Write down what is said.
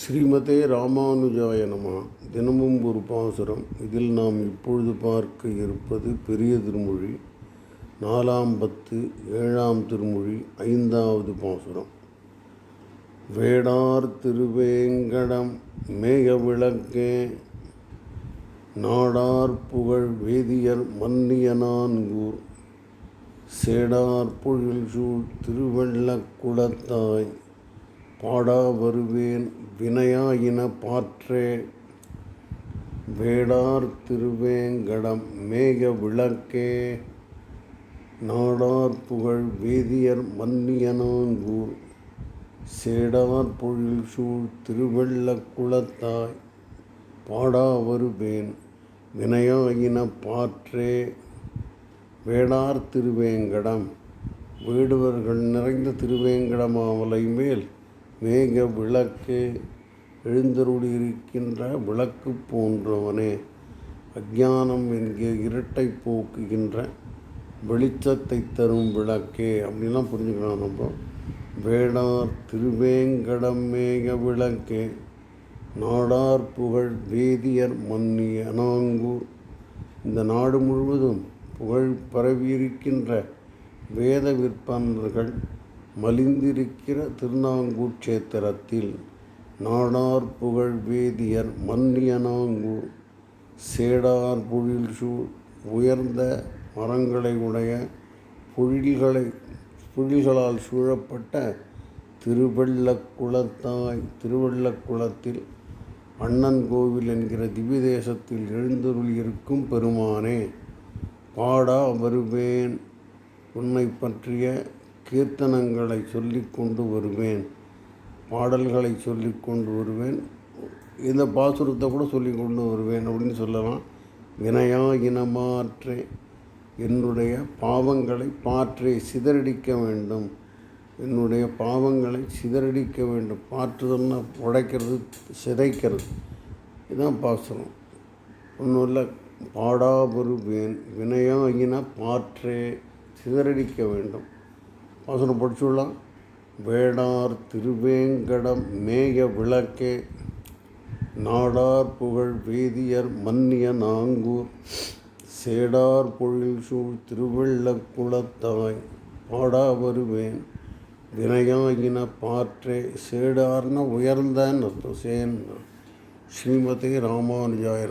ஸ்ரீமதே ராமானுஜாய நம. தினமும் ஒரு பாசுரம். இதில் நாம் இப்பொழுது பார்க்க இருப்பது பெரிய திருமொழி. நாலாம் பத்து ஏழாம் திருமொழி ஐந்தாவது பாசுரம். வேடார் திருவேங்கடம் மேக விளக்கே. நாடார் புகழ் வேதியர் மன்னியனான்கூர் சேடார் பொழில் சூழ் திருவள்ளக் குளத்தாய் பாடா வருவேன் வினையாயின பாற்றே. வேடார் திருவேங்கடம் மேக விளக்கே. நாடார் புகழ் வேதியர் மன்னியனாங்கூர். சேடார் பொழில் சூழ் திருவெள்ள குளத்தாய் பாடா வருவேன் வினையாயின பாற்றே. வேடார் திருவேங்கடம் வேடுவர்கள் நிறைந்த திருவேங்கடமாவலை மேல் மேக விளக்கு எழுந்தருளியிருக்கின்ற விளக்கு போன்றவனே. அஜானம் என்கிற இருட்டை போக்குகின்ற வெளிச்சத்தை தரும் விளக்கே. அப்படின்லாம் புரிஞ்சுக்கலாம் நம்ம. வேடார் திருவேங்கடம் மேக விளக்கே. நாடார் புகழ் வேதியர் மன்னி அனாங்கூர். இந்த நாடு முழுவதும் புகழ் பரவியிருக்கின்ற வேத விற்பனர்கள் மலிந்திருக்கிற திருநாங்கூட்சேத்திரத்தில் நாடார் புகழ் வேதியர் மன்னியனாங்கூர் சேடார் பொழில் சூழ் உயர்ந்த மரங்களை உடைய பொழில்களை பொழில்களால் சூழப்பட்ட திருவெள்ளக்குளத்தாய் திருவள்ளக்குளத்தில் அண்ணன் கோவில் என்கிற திவ்ய தேசத்தில் எழுந்தருளியிருக்கும் பெருமானே பாடா வருவேன். உன்னை பற்றிய கீர்த்தனங்களை சொல்லி கொண்டு வருவேன். பாடல்களை சொல்லி கொண்டு வருவேன். இந்த பாசுரத்தை கூட சொல்லி கொண்டு வருவேன் அப்படின்னு சொல்லலாம். வினையா இனமாற்றே என்னுடைய பாவங்களை பாற்றே சிதறடிக்க வேண்டும். என்னுடைய பாவங்களை சிதறடிக்க வேண்டும். பாற்றுதல்னா உடைக்கிறது சிதைக்கிறது. இதுதான் பாசுரம். ஒன்றும் இல்லை பாடா வருவேன். வினையாகின பாற்றே சிதறடிக்க வேண்டும். வசனம் படிச்சுடலாம் வேடார் திருவேங்கடம் மேய விளக்கே நாடார் புகழ் வேதியர் மன்னிய நாங்கூர் சேடார் பொழில் சூழ் திருவள்ளக்குளத்தாய் பாடா வருவேன். வினயாயின பாற்றே சேடார்ன உயர்ந்தன்னு அர்த்தம் சேன் ஸ்ரீமதி ராமானுஜாய